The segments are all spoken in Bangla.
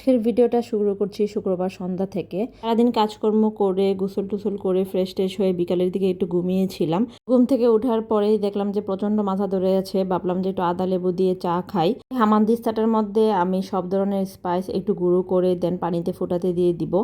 আজকের ভিডিওটা শুরু করছি শুক্রবার সন্ধ্যা থেকে। সারাদিন কাজকর্ম করে, গোসল টুসল করে ফ্রেশ ট্রেশ হয়ে বিকালের দিকে একটু ঘুমিয়েছিলাম। ঘুম থেকে ওঠার পরেই দেখলাম যে প্রচণ্ড মাথা ধরে আছে। ভাবলাম যে একটু আদা লেবু দিয়ে চা খাই। হামানদিস্তাটার মধ্যে আমি সব ধরনের স্পাইস একটু গুঁড়ো করে দেন পানিতে ফোটাতে দিয়ে দিব।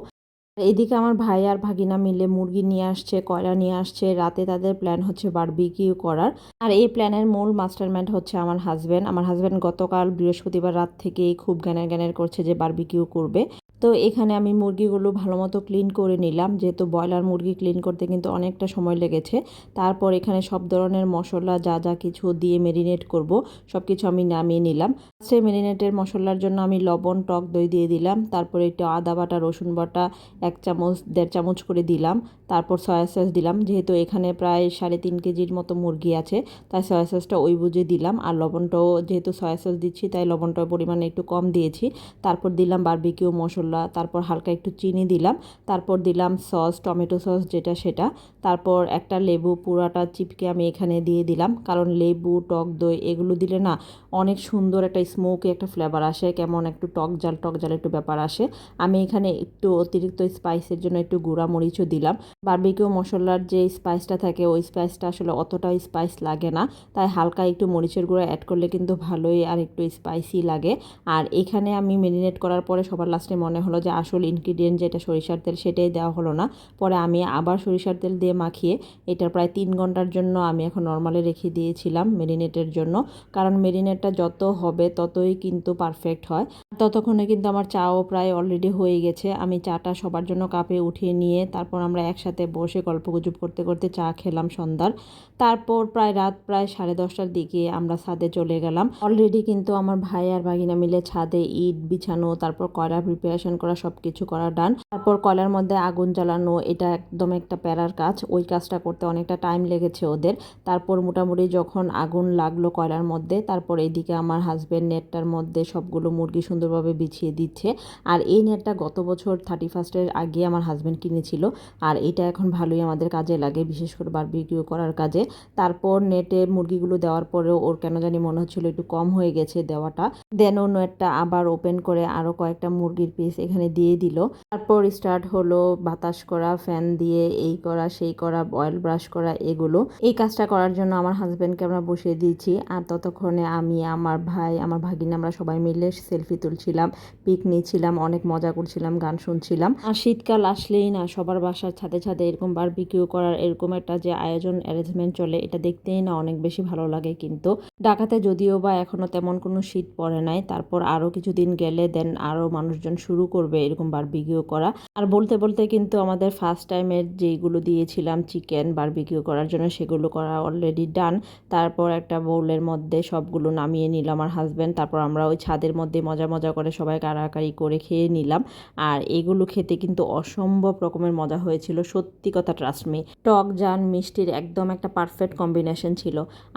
এদিকে আমার ভাই আর ভাগিনা মিলে মুরগি নিয়ে আসছে, কয়লা নিয়ে আসছে। রাতে তাদের প্ল্যান হচ্ছে বারবিকিউ করার। আর এই প্ল্যানের মূল মাস্টারম্যান্ড হচ্ছে আমার হাজব্যান্ড আমার হাজব্যান্ড গতকাল বৃহস্পতিবার রাত থেকেই খুব জ্ঞানের জ্ঞানের করছে যে বারবিকিউ করবে। তো এখানে আমি মুরগিগুলো ভালো মতো ক্লিন করে নিলাম। যেহেতু ব্রয়লার মুরগি ক্লিন করতে কিন্তু অনেকটা সময় লেগেছে। তারপর এখানে সব ধরনের মশলা যা যা কিছু দিয়ে মেরিনেট করব সব কিছু আমি নামিয়ে নিলাম। সেই মেরিনেটের মশলার জন্য আমি লবণ, টক দই দিয়ে দিলাম। তারপরে একটু আদা বাটা, রসুন বাটা, এক চামচ, দেড় চামচ করে দিলাম। তারপর সয়া সস দিলাম। যেহেতু এখানে প্রায় সাড়ে তিন কেজির মতো মুরগি আছে, তাই সয়া সসটা ওই বুঝে দিলাম। আর লবণটাও যেহেতু সয়া সস দিচ্ছি, তাই লবণটার পরিমাণে একটু কম দিয়েছি। তারপর দিলাম বারবিকিউ মশলা, তারপর হালকা একটু চিনি দিলাম। তারপর দিলাম সস টমেটো সস যেটা সেটা। তারপর একটা লেবু পুরাটা চিপকে আমি এখানে দিয়ে দিলাম। কারণ লেবু, টক দই এগুলো দিলে না অনেক সুন্দর একটা স্মোকি একটা ফ্লেভার আসে, কেমন একটু টক জাল টক জাল একটু ব্যাপার আসে। আমি এখানে একটু অতিরিক্ত স্পাইসের জন্য একটু গুঁড়া মরিচও দিলাম। বারবিকিউ মশলার যে স্পাইসটা থাকে, ওই স্পাইসটা আসলে অতটা স্পাইস লাগে না। তাই হালকা একটু মরিচের গুঁড়া অ্যাড করলে কিন্তু ভালোই আর একটু স্পাইসি লাগে। আর এখানে আমি মেরিনেট করার পরে সবার লাস্টে মনে হলো যে আসল ইনগ্রিডিয়েন্ট যেটা সরিষার তেল সেটাই দেওয়া হলো না। পরে আমি আবার সরিষার তেল দিয়ে মাখিয়ে এটা প্রায় তিন ঘণ্টার জন্য আমি এখন নর্মালে রেখে দিয়েছিলাম মেরিনেটের জন্য। কারণ মেরিনেটটা যত হবে ততই কিন্তু পারফেক্ট হয়। ততক্ষণে কিন্তু আমার চাও প্রায় অলরেডি হয়ে গেছে। আমি চাটা সবার জন্য কাপে উঠিয়ে নিয়ে তারপর আমরা একসাথে বসে গল্পগুজব করতে করতে চা খেলাম সন্ধ্যার। তারপর প্রায় রাত প্রায় সাড়ে দশটার দিকে আমরা ছাদে চলে গেলাম। অলরেডি কিন্তু আমার ভাই আর ভাগিনা মিলে ছাদে ইট বিছানো, তারপর কয়লা প্রিপারেশন করা সব কিছু করা ডান তারপর কয়লার মধ্যে আগুন জ্বালানো, এটা একদম একটা প্যারার কাজ। ওই কাজটা করতে অনেকটা টাইম লেগেছে ওদের। তারপর মোটামুটি যখন আগুন লাগল কয়লার মধ্যে, তারপর এদিকে আমার হাজব্যান্ড নেটটার মধ্যে সবগুলো মুরগি সুন্দরভাবে বিছিয়ে দিচ্ছে। আর এই নেটটা গত বছর থার্টি ফার্স্টের আগে আমার হাজব্যান্ড কিনেছিল। আর এটা এখন ভালোই আমাদের কাজে লাগে, বিশেষ করে বারবিকিউ করার কাজে। তারপর নেটে মুরগিগুলো দেওয়ার পরেও ওর কেন জানি মনে হচ্ছিল একটু কম হয়ে গেছে দেওয়াটা। দেন ও নেটটা আবার ওপেন করে আরও কয়েকটা মুরগির পিস এখানে দিয়ে দিল। তারপর স্টার্ট হলো বাতাস করা ফ্যান দিয়ে এই করা, সেই করা অয়েল ব্রাশ করা, এগুলো। এই কাজটা করার জন্য আমার হাজব্যান্ডকে আমরা বসিয়ে দিয়েছি। আর ততক্ষণে আমি, আমার ভাই, আমার ভাগিনা আমরা সবাই মিলে সেলফি তুলছিলাম পিক নিচ্ছিলাম অনেক মজা করছিলাম, গান শুনছিলাম। আর শীতকাল আসলেই না, সবার বাসার ছাদে ছাদে এরকম বারবিকিউ করার এরকম একটা যে আয়োজন অ্যারেঞ্জমেন্ট চলে, এটা দেখতেই না অনেক বেশি ভালো লাগে কিন্তু। ঢাকাতে যদিও বা এখনও তেমন কোনো শীত পড়ে নাই, তারপর আরও কিছুদিন গেলে দেন আরও মানুষজন শুরু করবে এরকম বারবিকিউ করা। আর বলতে বলতে কিন্তু আমাদের ফার্স্ট টাইমের যেইগুলো দিয়েছিলাম চিকেন বারবিকিউ করার জন্য, সেগুলো করা অলরেডি ডান তারপর একটা বোলের মধ্যে সবগুলো নামিয়ে নিলাম আমার হাজব্যান্ড তারপর আমরা ওই ছাদের মধ্যে মজা মজা করে সবাই কারাকারি করে খেয়ে নিলাম। আর এগুলো খেতে কিন্তু অসম্ভব রকমের মজা হয়েছিল। সত্যি কথা ট্রাস্ট মি টক, জান, মিষ্টির একদম একটা পারফেক্ট কম্বিনেশন ছিল।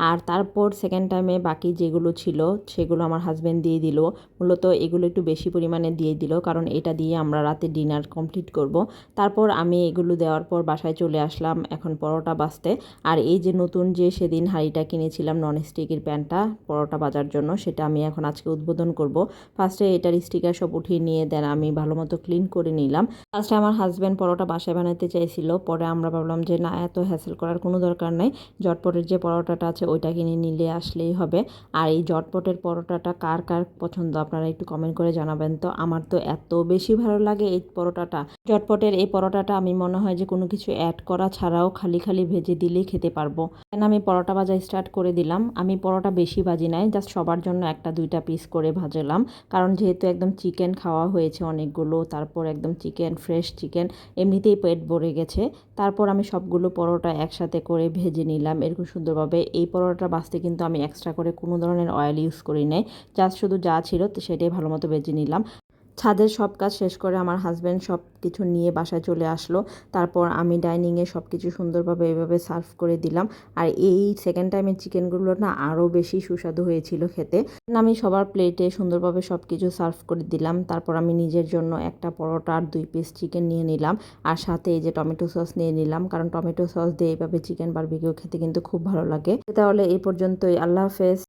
আর তারপর সেকেন্ড টাইমে বাকি যেগুলো ছিল, সেগুলো আমার হাজব্যান্ড দিয়ে দিল। মূলত এগুলো একটু বেশি পরিমাণে দিয়ে দিল, কারণ এটা দিয়ে আমরা রাতে ডিনার কমপ্লিট করব। তারপর আমি এগুলো দেওয়ার পর বাসায় চলে আসলাম এখন পরোটা বাজতে আর এই যে নতুন যে সেদিন হাঁড়িটা কিনেছিলাম নন স্টিকের প্যানটা পরোটা বাজার জন্য, সেটা আমি এখন আজকে উদ্বোধন করব। ফার্স্টে এটার স্টিকার সব উঠিয়ে নিয়ে দেন আমি ভালো মতো ক্লিন করে নিলাম। ফার্স্টে আমার হাজব্যান্ড পরোটা বাসায় বানাতে চাইছিল পরে আমরা ভাবলাম যে না, এত হ্যাসেল করার কোনো দরকার নাই। জটপটের যে পরোটাটা আছে, ওইটা কিনে নিলে আসলেই হবে। আর এই জটপটের পরোটাটা কার কার পছন্দ, আপনারা একটু কমেন্ট করে জানাবেন। তো আমার তো এত বেশি ভালো লাগে এই পরোটাটা। জটপটের এই পরোটাটা আমি মনে হয় যে কোনো কিছু অ্যাড করা ছাড়াও খালি খালি ভেজে দিলেই খেতে পারব। কেন আমি পরোটা ভাজা স্টার্ট করে দিলাম। আমি পরোটা বেশি ভাজি নাই জাস্ট সবার জন্য একটা, দুইটা পিস করে ভাজলাম। কারণ যেহেতু একদম চিকেন খাওয়া হয়েছে অনেকগুলো, তারপর একদম চিকেন ফ্রেশ চিকেন এমনিতেই পেট ভরে গেছে। তারপর আমি সবগুলো পরোটা একসাথে করে ভেজে নিলাম। এরকম সুন্দরভাবে এই পরোটা বাঁচতে কিন্তু আমি এক্সট্রা করে কোনো ধরনের অয়েল ইউজ করি নাই। জাস্ট শুধু যা ছিল সেটাই ভালো মতো ভেজে নিলাম। ছাদের সব কাজ শেষ করে আমার হাজব্যান্ড সব কিছু নিয়ে বাসায় চলে আসলো। তারপর আমি ডাইনিংয়ে সব কিছু সুন্দরভাবে এভাবে সার্ভ করে দিলাম। আর এই সেকেন্ড টাইমের চিকেনগুলো না আরও বেশি সুস্বাদু হয়েছিল খেতে। আমি সবার প্লেটে সুন্দরভাবে সব কিছু সার্ভ করে দিলাম। তারপর আমি নিজের জন্য একটা পরোটা আর দুই পিস চিকেন নিয়ে নিলাম। আর সাথে এই যে টমেটো সস নিয়ে নিলাম। কারণ টমেটো সস দিয়ে এইভাবে চিকেন বারবিকিউ খেতে কিন্তু খুব ভালো লাগে। তাহলে এই পর্যন্তই। আল্লাহ হাফেজ।